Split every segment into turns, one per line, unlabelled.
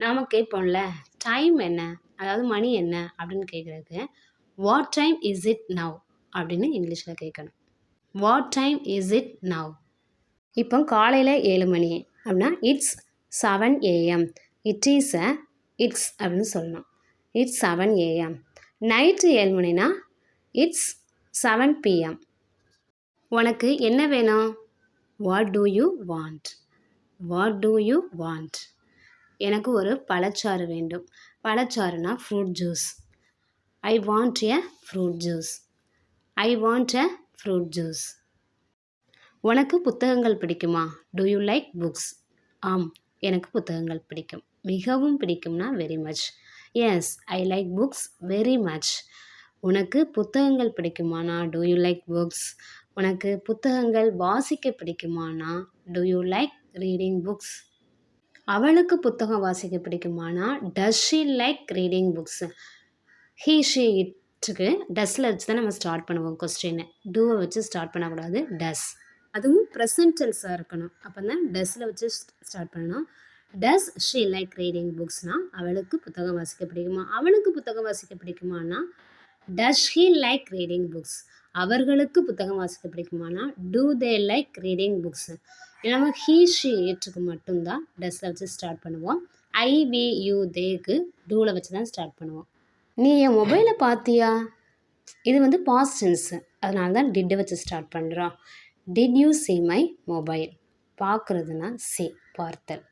நாம் கேட்போம்ல டைம் என்ன? அதாவது மணி என்ன? அப்படின்னு கேட்குறதுக்கு what time is it now அப்படின்னு இங்கிலீஷில் கேட்கணும். What time is it now இப்போ காலையில் ஏழு மணி அப்படின்னா it's seven AM it is a it's அப்படின்னு சொல்லணும். இட்ஸ் செவன் ஏஎம் நைட்டு ஏழு மணினா இட்ஸ் செவன் பிஎம் உனக்கு என்ன வேணும்? What do you want what do you want எனக்கு ஒரு பழச்சாறு வேண்டும். பழச்சாறுனா fruit juice I want a fruit juice I want a fruit juice உனக்கு புத்தகங்கள் பிடிக்குமா? டு யூ லைக் புக்ஸ் ஆம் எனக்கு புத்தகங்கள் பிடிக்கும். மிகவும் பிடிக்கும்னா very much yes I like books very much உனக்கு புத்தகங்கள் பிடிக்குமானா? டு யூ லைக் புக்ஸ் உனக்கு புத்தகங்கள் வாசிக்க பிடிக்குமானா? Do you like reading books அவளுக்கு புத்தகம் வாசிக்க பிடிக்குமானா? Does she like reading books he she இட்டுக்கு டஸ்ஸில் வச்சு தான் நம்ம ஸ்டார்ட் பண்ணுவோம் கொஸ்டின் டூவை வச்சு ஸ்டார்ட் பண்ணக்கூடாது. டஸ் அதுவும் ப்ரெசன்டென்ஸாக இருக்கணும். அப்போ தான் டஸ்ஸில் வச்சு ஸ்டார்ட் பண்ணணும். டஸ் ஷீ லைக் ரீடிங் புக்ஸ்னால் அவளுக்கு புத்தகம் வாசிக்க பிடிக்குமா? அவனுக்கு புத்தகம் வாசிக்க பிடிக்குமானா? Does he like reading books அவர்களுக்கு புத்தகம் வாசிக்க பிடிக்குமானா do they like reading books இல்லாமல் ஹீ ஷீ ஏற்றுக்கு மட்டும்தான் டஸ்ஸில் வச்சு ஸ்டார்ட் பண்ணுவோம். ஐ வி யூ தேக்கு டூவில் வச்சு தான் ஸ்டார்ட் பண்ணுவோம். நீ என் மொபைலை பார்த்தியா இது வந்து பாஸ்ட் அதனால தான் டிட்டை வச்சு ஸ்டார்ட் பண்ணுறோம் did you see my mobile பார்க்குறதுனா see பார்த்தல்.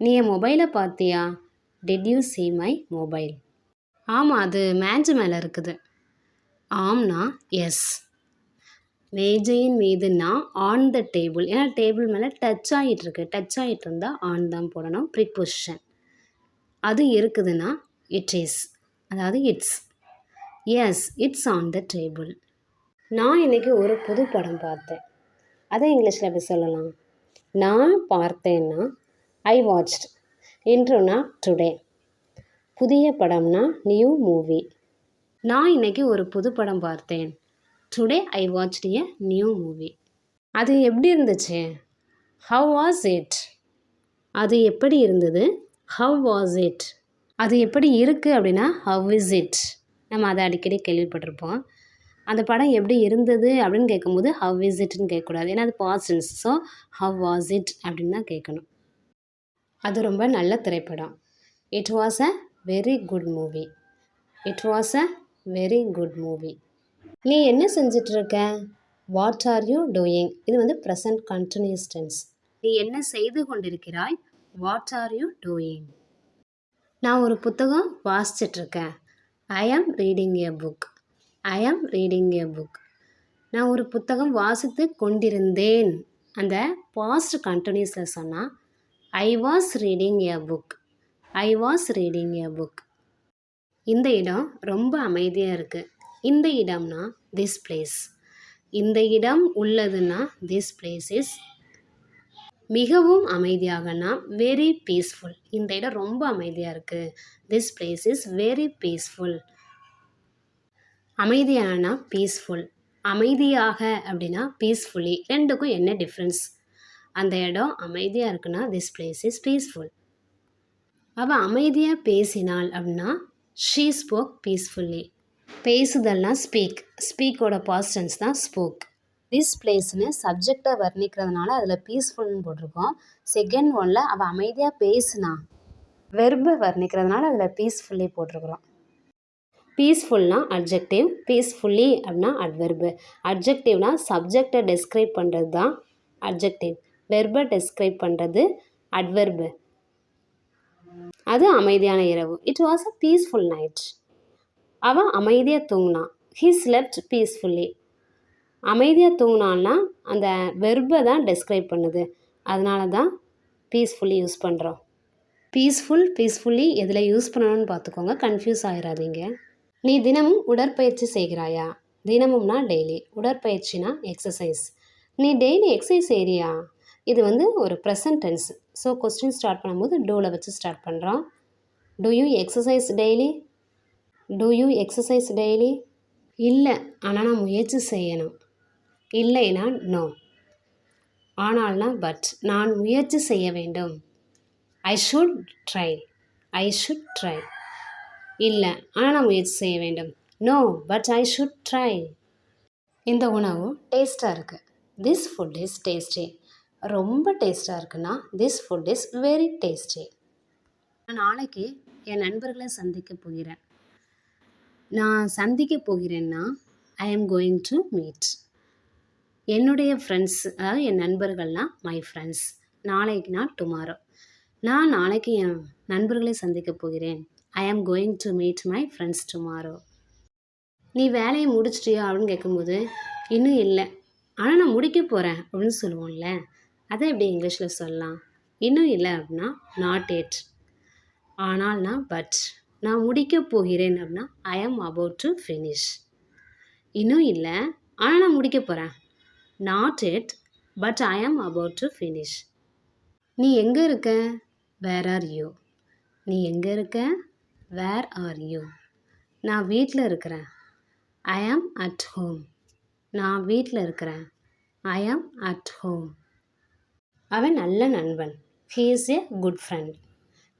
நீ என் மொபைலை பார்த்தியா did you see my mobile ஆமாம் அது மேஞ்சு மேலே இருக்குது. ஆம்னா எஸ் மேஜையின் மீதுனா ஆன் த டேபிள் ஏன்னா டேபிள் மேலே டச் ஆகிட்டுருக்கு டச் ஆகிட்டு இருந்தால் ஆன் தான் போடணும். ப்ரிப்பொசிஷன் அது இருக்குதுன்னா இட் இஸ் அதாவது it's yes it's on the table நான் இன்றைக்கி ஒரு புது படம் பார்த்தேன். அதை இங்கிலீஷில் எப்படி சொல்லலாம்? நான் பார்த்தேன்னா ஐ வாட்ச்ட் இன்ட்ரோனா டுடே புதிய படம்னா நியூ மூவி நான் இன்றைக்கி ஒரு புது படம் பார்த்தேன். Today I watched a new movie அது எப்படி இருந்துச்சு? ஹவ் வாஸ் இட் அது எப்படி இருந்தது? ஹவ் வாஸ் இட் அது எப்படி இருக்குது அப்படின்னா ஹவ் இஸ் இட் நம்ம அதை அடிக்கடி கேள்விப்பட்டிருப்போம். அந்த படம் எப்படி இருந்தது அப்படின்னு கேட்கும்போது ஹவ் இஸ் இட்னு கேட்கக்கூடாது. ஏன்னா அது past tense so how was it அப்படின்னு தான் கேட்கணும். அது ரொம்ப நல்ல திரைப்படம். It was a very good movie it was a very good movie நீ என்ன செஞ்சிட்ருக்க வாட் ஆர் யூ டூயிங் இது வந்து ப்ரெசன்ட் கண்டினியூஸ் டென்ஸ் நீ என்ன செய்து கொண்டிருக்கிறாய்? வாட் ஆர் யூ டூயிங் நான் ஒரு புத்தகம் வாசிச்சிட்ருக்கேன் ஐ ஆம் ரீடிங் எ புக் ஐ ஆம் ரீடிங் எ புக் நான் ஒரு புத்தகம் வாசித்து கொண்டிருந்தேன். அந்த பாஸ்ட் கண்டினியூஸில் சொன்னால் I was reading a book I was reading a book இந்த இடம் ரொம்ப அமைதியாக இருக்குது இந்த இடம்னா திஸ் பிளேஸ் இந்த இடம் உள்ளதுன்னா திஸ் பிளேஸ் இஸ் மிகவும் அமைதியாகனா வெரி பீஸ்ஃபுல் இந்த இடம் ரொம்ப அமைதியாக இருக்குது this place is very peaceful அமைதியானா peaceful அமைதியாக அப்படின்னா பீஸ்ஃபுல்லி ரெண்டுக்கும் என்ன டிஃப்ரென்ஸ் அந்த இடம் அமைதியாக இருக்குன்னா திஸ் பிளேஸ் இஸ் பீஸ்ஃபுல் அவள் அமைதியாக பேசினாள் அப்படின்னா ஷீ ஸ்போக் பீஸ்ஃபுல்லி பேசுதல்னா ஸ்பீக் ஸ்பீக்கோட பாஸ்டன்ஸ் தான் ஸ்போக் திஸ் பிளேஸ்னு சப்ஜெக்டை வர்ணிக்கிறதுனால அதில் பீஸ்ஃபுல்னு போட்டிருக்கோம். செகண்ட் ஒனில் அவள் அமைதியாக பேசுனா. வெர்பை வர்ணிக்கிறதுனால அதில் பீஸ்ஃபுல்லி போட்டிருக்கிறோம். பீஸ்ஃபுல்னா அட்ஜெக்டிவ் பீஸ்ஃபுல்லி அப்படின்னா அட்வெர்பு அட்ஜெக்டிவ்னா சப்ஜெக்டை டெஸ்கிரைப் பண்ணுறது தான் அட்ஜெக்டிவ் வெர்பை டெஸ்கிரைப் பண்ணுறது அட்வெர்பு அது அமைதியான இரவு. It was a peaceful night அவன் அமைதியாக தூங்கினான் ஹீ ஸ்லெப்ட் பீஸ்ஃபுல்லி அமைதியாக தூங்கினான்னா அந்த வெர்பை தான் டெஸ்கிரைப் பண்ணுது. அதனால தான் பீஸ்ஃபுல்லி யூஸ் பண்ணுறோம் பீஸ்ஃபுல் பீஸ்ஃபுல்லி எதில் யூஸ் பண்ணணும்னு பார்த்துக்கோங்க. கன்ஃபியூஸ் ஆகிடாதீங்க நீ தினமும் உடற்பயிற்சி செய்கிறாயா? தினமும்னா டெய்லி உடற்பயிற்சினா எக்ஸசைஸ் நீ டெய்லி எக்ஸசைஸ் செய்கிறியா இது வந்து ஒரு present tense so question start பண்ணும்போது டூவில் வச்சு ஸ்டார்ட் பண்ணுறோம் do you exercise daily do you exercise daily இல்லை ஆனால் நான் முயற்சி செய்யணும். இல்லைனா நோ ஆனால்னா பட் நான் முயற்சி செய்ய வேண்டும். I should try I should try இல்லை ஆனால் நான் முயற்சி செய்ய வேண்டும். No but I should try இந்த உணவு டேஸ்ட்டாக இருக்குது திஸ் ஃபுட் இஸ் டேஸ்டி ரொம்ப டேஸ்ட்டாக இருக்குன்னா this food is very tasty நான் நாளைக்கு என் நண்பர்களை சந்திக்க போகிறேன். நான் சந்திக்க போகிறேன்னா I am going to meet என்னுடைய ஃப்ரெண்ட்ஸ் அதாவது என் நண்பர்கள்லாம் மை ஃப்ரெண்ட்ஸ் நாளைக்குனா டுமாரோ நான் நாளைக்கு என் நண்பர்களை சந்திக்க போகிறேன். I am going to meet my friends tomorrow நீ வேலையை முடிச்சிட்டியா அப்படின்னு கேட்கும்போது இன்னும் இல்லை. ஆனால் நான் முடிக்க போகிறேன் அப்படின்னு சொல்லுவோம்ல. அதை எப்படி இங்கிலீஷில் சொல்லலாம்? இன்னும் இல்லை அப்படின்னா நாட் எட் ஆனால்னா பட் நான் முடிக்க போகிறேன் அப்படின்னா ஐ ஆம் அபவுட் டு ஃபினிஷ் இன்னும் இல்லை ஆனால் நான் முடிக்க போகிறேன் நாட் எட் பட் ஐ ஆம் அபவுட் டு ஃபினிஷ் நீ எங்கே இருக்க? வேர் ஆர் யூ நீ எங்கே இருக்க? வேர் ஆர் யூ நான் வீட்டில் இருக்கிறேன். ஐ ஆம் அட் ஹோம் நான் வீட்டில் இருக்கிறேன். ஐ ஆம் அட் ஹோம் அவன் நல்ல நண்பன். He is a good friend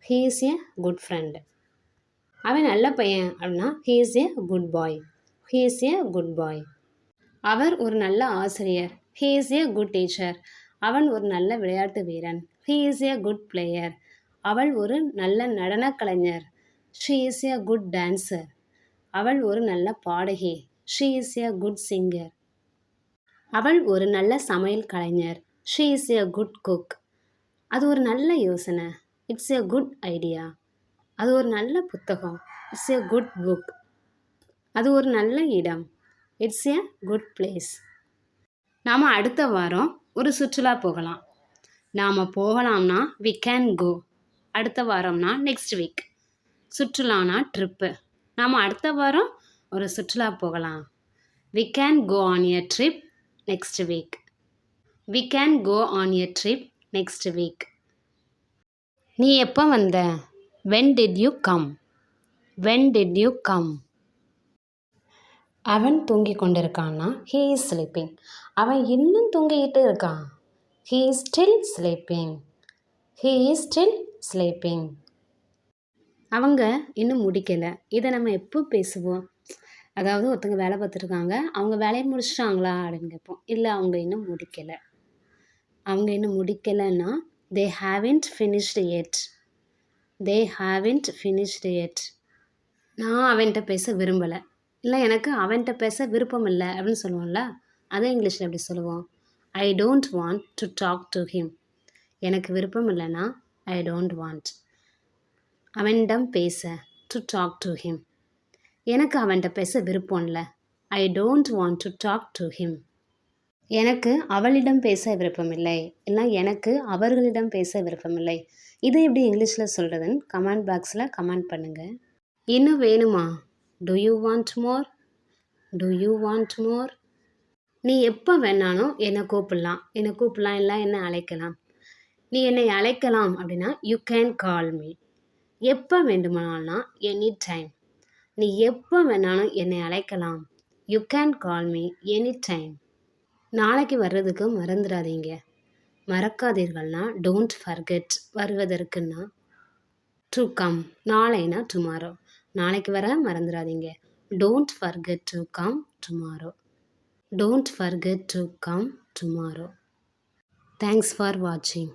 he is a good friend அவன் நல்ல பையன் அப்படின்னா he is a good boy he is a good boy அவர் ஒரு நல்ல ஆசிரியர். He is a good teacher அவன் ஒரு நல்ல விளையாட்டு வீரன். He is a good player அவள் ஒரு நல்ல நடனக் கலைஞர். She is a good dancer அவள் ஒரு நல்ல பாடகி. She is a good singer அவள் ஒரு நல்ல சமையல் கலைஞர். She is a good cook அது ஒரு நல்ல யோசனை. இட்ஸ் ஏ குட் ஐடியா அது ஒரு நல்ல புத்தகம். இட்ஸ் ஏ குட் புக் அது ஒரு நல்ல இடம். இட்ஸ் ஏ குட் பிளேஸ் நாம் அடுத்த வாரம் ஒரு சுற்றுலா போகலாம். நாம் போகலாம்னா வி கேன் கோ அடுத்த வாரம்னா நெக்ஸ்ட் வீக் சுற்றுலானா ட்ரிப்பு நாம் அடுத்த வாரம் ஒரு சுற்றுலா போகலாம். We can go on a trip next week we can go on a trip next week நீ எப்போ வந்த? When did you come when did you come அவன் தூங்கி கொண்டிருக்கான்னா ஹீ இஸ் ஸ்லீப்பிங் அவன் இன்னும் தூங்கிக்கிட்டு இருக்கான். He is still sleeping he is still sleeping அவங்க இன்னும் முடிக்கலை. இதை நம்ம எப்போ பேசுவோம்? அதாவது ஒருத்தங்க வேலை பார்த்துருக்காங்க அவங்க வேலையை முடிச்சிட்டாங்களா அப்படின்னு கேட்போம். இல்லை அவங்க இன்னும் முடிக்கலை. அவங்க இன்னும் முடிக்கலைன்னா they haven't finished yet they haven't finished yet நான் அவன்கிட்ட பேச விரும்பலை. இல்லை எனக்கு அவன்கிட்ட பேச விருப்பம் இல்லை அப்படின்னு சொல்லுவோம்ல அதை இங்கிலீஷில் எப்படி சொல்லுவோம்? I don't want to talk to him எனக்கு விருப்பம் இல்லைன்னா ஐ டோன்ட் வாண்ட் அவனிடம் பேச டு டாக் டு ஹிம் எனக்கு அவன்கிட்ட பேச விருப்பம் இல்லை. I don't want to talk to him எனக்கு அவளிடம் பேச விருப்பமில்லை. இல்லை எனக்கு அவர்களிடம் பேச விருப்பமில்லை. இதை எப்படி இங்கிலீஷில் சொல்கிறதுன்னு கமெண்ட் பாக்ஸில் கமெண்ட் பண்ணுங்கள் இன்னும் வேணுமா? Do you want more do you want more நீ எப்போ வேணாலும் என்னை கூப்பிடலாம். என்னை கூப்பிடலாம் இல்லை என்னை அழைக்கலாம். நீ என்னை அழைக்கலாம் அப்படின்னா யூ கேன் கால் மீ எப்போ வேண்டுமானால்னா எனி டைம் நீ எப்போ வேணாலும் என்னை அழைக்கலாம். You can call me any time நாளைக்கு வர்றதுக்கு மறந்துடாதீங்க மறக்காதீர்கள்னா டோன்ட் ஃபர்கெட் வருவதற்குன்னா டு கம் நாளைனா டுமாரோ நாளைக்கு வர மறந்துடாதீங்க don't forget to come tomorrow don't forget to come tomorrow thanks for வாட்சிங்